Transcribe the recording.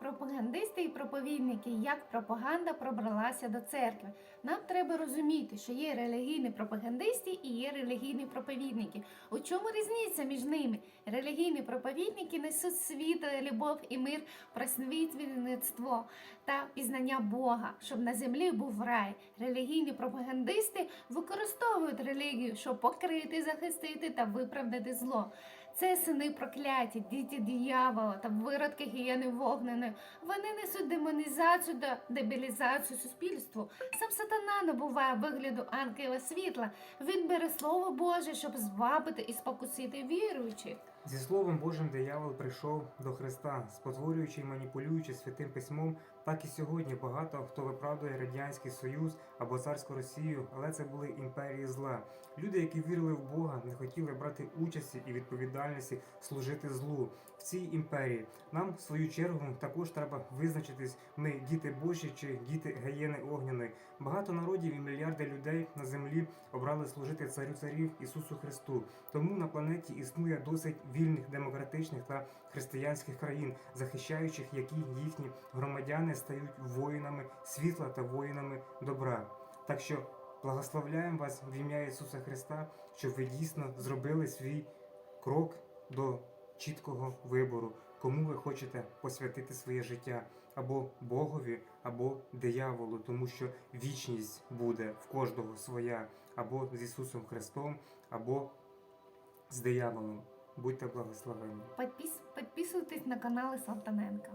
Пропагандисти і проповідники, як пропаганда пробралася до церкви. Нам треба розуміти, що є релігійні пропагандисти і є релігійні проповідники. У чому різниця між ними? Релігійні проповідники несуть світло, любов і мир, просвітництво та пізнання Бога, щоб на землі був рай. Релігійні пропагандисти використовують релігію, щоб покрити, захистити та виправдати зло. Це сини прокляті, діти диявола та виродки гієни вогненої. Вони несуть демонізацію та дебілізацію суспільству. Сам сатана набуває вигляду ангела світла. Він бере слово Боже, щоб звабити і спокусити віруючих. Зі Словом Божим диявол прийшов до Христа, спотворюючи і маніпулюючи святим письмом, так і сьогодні багато хто виправдує Радянський Союз або царську Росію, але це були імперії зла. Люди, які вірили в Бога, не хотіли брати участі і відповідальності служити злу в цій імперії. Нам, в свою чергу, також треба визначитись: ми діти Божі чи діти геєни огняної. Багато народів і мільярди людей на землі обрали служити царю царів Ісусу Христу. Тому на планеті існує досить вільних, демократичних та християнських країн, захищаючих які їхні громадяни стають воїнами світла та воїнами добра. Так що благословляємо вас в ім'я Ісуса Христа, щоб ви дійсно зробили свій крок до чіткого вибору, кому ви хочете посвятити своє життя або Богові, або дияволу, тому що вічність буде в кожного своя, або з Ісусом Христом, або з дияволом. Будьте благословенні. Підпис, підписуйтесь на канали Салтаненка.